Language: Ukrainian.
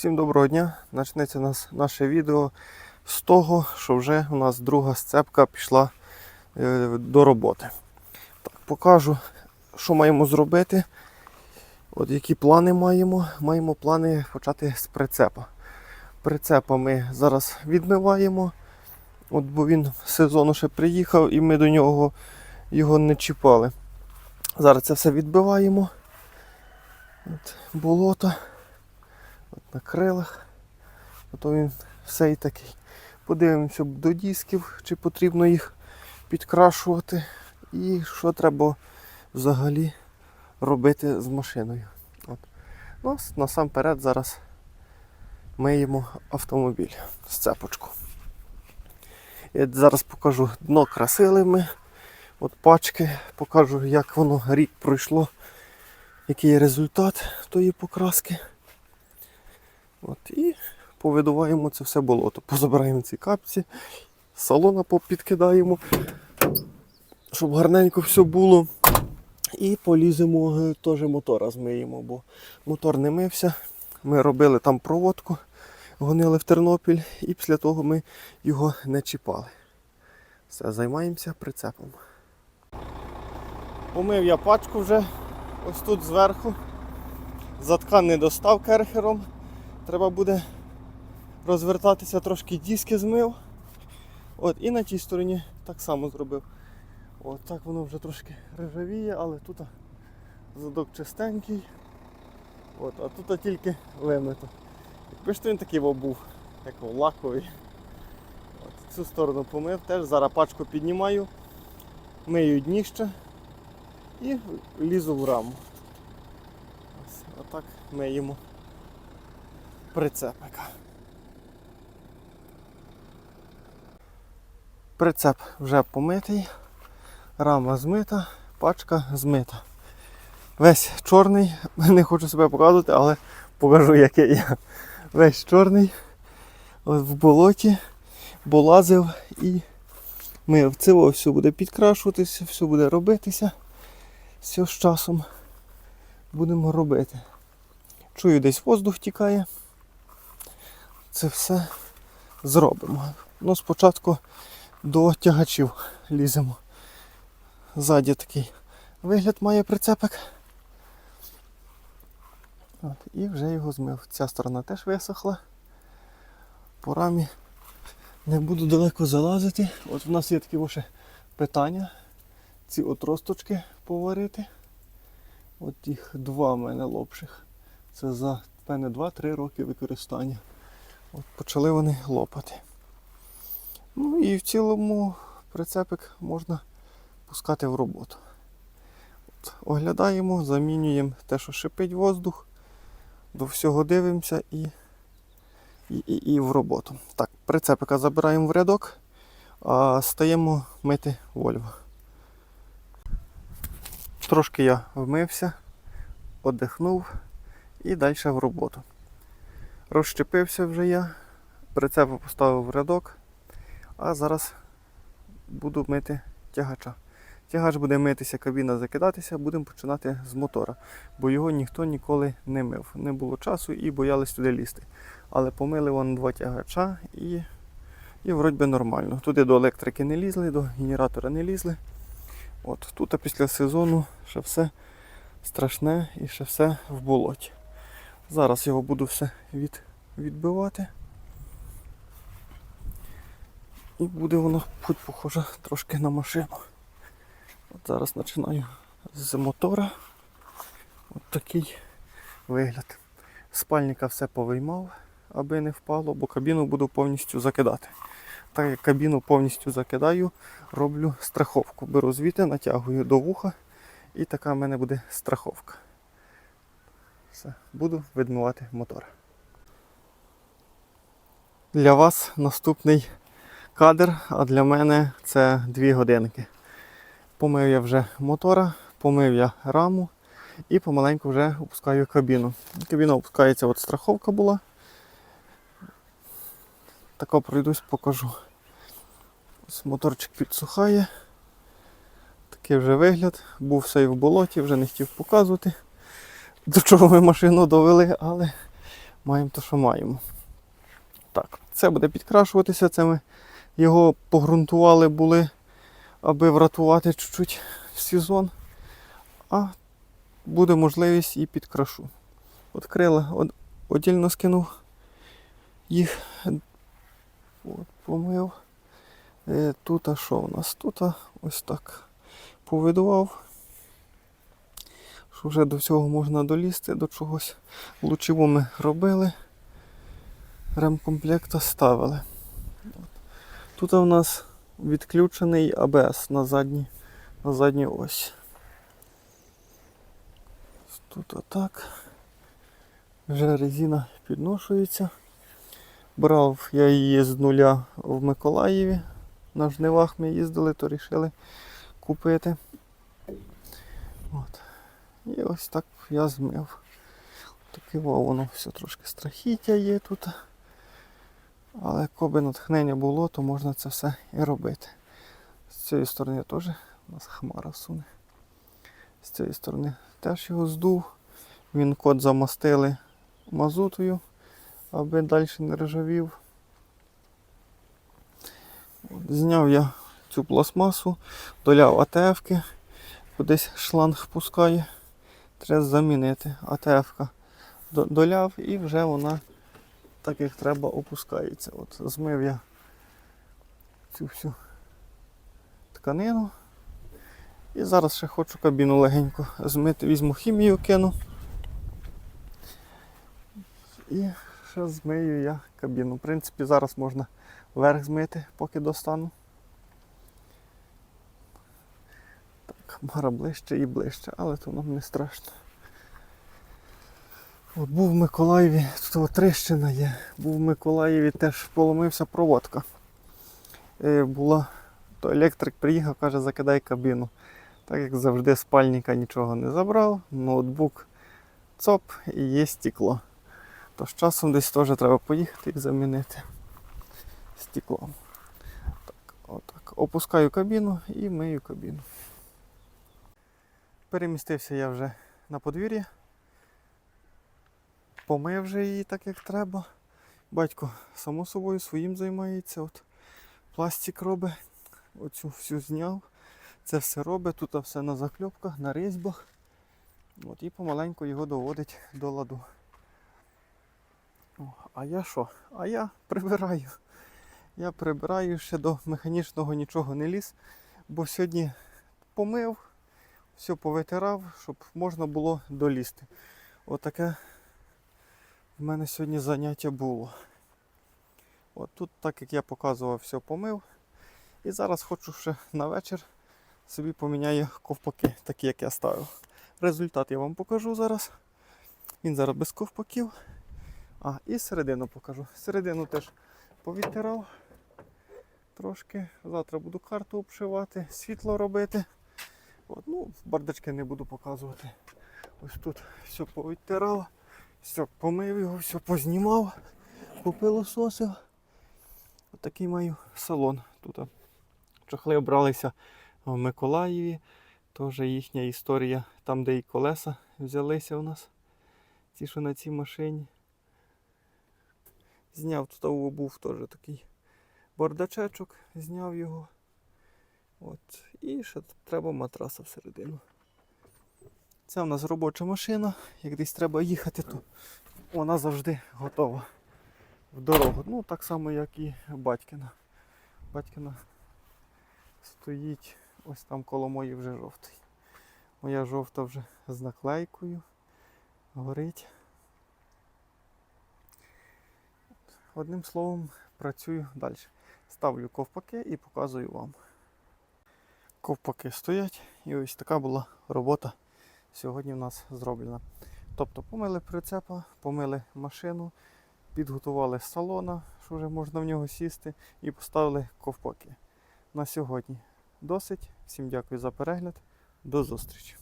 Всім доброго дня! Почнеться нас наше відео з того, що вже у нас друга сцепка пішла е, до роботи. Так, покажу, що маємо зробити. От які плани маємо. Маємо плани почати з прицепа. Прицепа ми зараз відмиваємо, от, бо він сезону ще приїхав і ми до нього його не чіпали. Зараз це все відбиваємо. От, болото. На крилах. Ото він все і такий. Подивимося до дисків, чи потрібно їх підкрашувати. І що треба взагалі робити з машиною. От. Ну, насамперед зараз миємо автомобіль сцепочку. Я зараз покажу дно красили ми. От пачки, покажу, як воно рік пройшло, який результат тої покраски. От, і повидуваємо це все болото. Позабираємо ці капці, салона підкидаємо, щоб гарненько все було. І поліземо е, теж мотора змиємо, бо мотор не мився. Ми робили там проводку, гонили в Тернопіль і після того ми його не чіпали. Все, займаємося прицепом. Помив я пачку вже ось тут зверху. Заткан не достав керхером. Треба буде розвертатися, трошки диски змив. От, і на тій стороні так само зробив. От так воно вже трошки ржавіє, але тут задок чистенький. От, а тут тільки вимито. Якби ж він такий був, як лаковий. От, цю сторону помив, теж зараз пачку піднімаю, мию дніще і лізу в раму. Ось, отак миємо прицепика. Прицеп вже помитий, рама змита, пачка змита. Весь чорний, не хочу себе показувати, але покажу, який я. Весь чорний, в болоті, бо лазив і мив. Це все буде підкрашуватися, все буде робитися. Все з часом будемо робити. Чую, десь воздух тікає. Це все зробимо. Ну, спочатку до тягачів ліземо. Ззаді такий вигляд має прицепик. От, і вже його змив. Ця сторона теж висохла. По рамі не буду далеко залазити. От в нас є такі ще питання. Ці отросточки поварити. От їх два в мене лопших. Це за мене 2-3 роки використання. От почали вони лопати. Ну і в цілому прицепик можна пускати в роботу. От, оглядаємо, замінюємо те, що шипить воздух, до всього дивимося і, і, і, і в роботу. Так, прицепика забираємо в рядок, а стаємо мити Вольво. Трошки я вмився, одихнув і далі в роботу. Розщепився вже я, прицепа поставив в рядок, а зараз буду мити тягача. Тягач буде митися, кабіна закидатися, будемо починати з мотора, бо його ніхто ніколи не мив. Не було часу і боялись туди лізти. Але помили вон два тягача і, і вроді би нормально. Туди до електрики не лізли, до генератора не лізли. От тут після сезону ще все страшне і ще все в болоті. Зараз його буду все від, відбивати. І буде воно хоч похоже трошки на машину. От зараз починаю з мотора. От такий вигляд. Спальника все повиймав, аби не впало, бо кабіну буду повністю закидати. Так як кабіну повністю закидаю, роблю страховку. Беру звідти, натягую до вуха і така в мене буде страховка. Все, буду відмивати мотор. Для вас наступний кадр, а для мене це 2 годинки. Помив я вже мотора, помив я раму і помаленьку вже опускаю кабіну. Кабіна опускається, от страховка була. Тако пройдусь, покажу. Ось моторчик підсухає. Такий вже вигляд. Був все і в болоті, вже не хотів показувати, до чого ми машину довели, але маємо те, що маємо. Так, це буде підкрашуватися. Це ми його погрунтували були, аби врятувати чуть-чуть сезон. А буде можливість і підкрашу. От крила од- отдільно скинув їх. От, помив. Е, Тут а що у нас? Тут ось так повидував. Що вже до всього можна долізти, до чогось. Лучиво ми робили. Ремкомплекта ставили. Тут у нас відключений АБС на задній, на задній ось. Тут отак. Вже резина підношується. Брав я її з нуля в Миколаєві. На жнивах ми їздили, то вирішили купити. От. І ось так я змив. Таке воно все трошки страхіття є тут. Але коби натхнення було, то можна це все і робити. З цієї сторони теж у нас хмара суне. З цієї сторони теж його здув. Він код замастили мазутою, аби далі не ржавів. Зняв я цю пластмасу, доляв АТФ-ки, кудись шланг пускає. Треба замінити. АТФ-ка доляв і вже вона так як треба опускається. От змив я цю всю тканину. І зараз ще хочу кабіну легенько змити. Візьму хімію кину. І ще змию я кабіну. В принципі, зараз можна верх змити, поки достану. Так, мара ближче і ближче, але то нам не страшно. От був в Миколаєві, тут от тріщина є. Був в Миколаєві, теж поломився проводка. Е, була, то електрик приїхав, каже, закидай кабіну. Так як завжди спальника нічого не забрав, ноутбук цоп і є стекло. То з часом десь теж треба поїхати і замінити стеклом. Так, отак. Опускаю кабіну і мию кабіну. Перемістився я вже на подвір'я. Помив вже її так, як треба. Батько, само собою, своїм займається. От пластик робить. Оцю всю зняв. Це все робить, тут все на закльопках, на різьбах. От, і помаленьку його доводить до ладу. О, а я що? А я прибираю. Я прибираю ще до механічного нічого не ліз, бо сьогодні помив, все повитирав, щоб можна було долізти. Отаке в мене сьогодні заняття було. От тут, так як я показував, все помив. І зараз хочу ще на вечір собі поміняю ковпаки, такі як я ставив. Результат я вам покажу зараз. Він зараз без ковпаків. А, і середину покажу. Середину теж повідтирав трошки. Завтра буду карту обшивати, світло робити. От, ну, бардачки не буду показувати. Ось тут все повідтирав, все помив його, все познімав, попилососив. Отакий маю салон тут. Чохли обралися в Миколаєві. Теж їхня історія, там, де і колеса взялися у нас. Ті, що на цій машині. Зняв тут був теж такий бардачечок, зняв його. От. І ще треба матраса всередину. Це у нас робоча машина. Як десь треба їхати, то вона завжди готова в дорогу. Ну, так само, як і батькина. Батькина стоїть ось там коло моєї вже жовтий. Моя жовта вже з наклейкою. Горить. Одним словом, працюю далі. Ставлю ковпаки і показую вам. Ковпаки стоять і ось така була робота сьогодні в нас зроблена. Тобто помили прицепа, помили машину, підготували салона, що вже можна в нього сісти, і поставили ковпаки. На сьогодні досить. Всім дякую за перегляд. До зустрічі!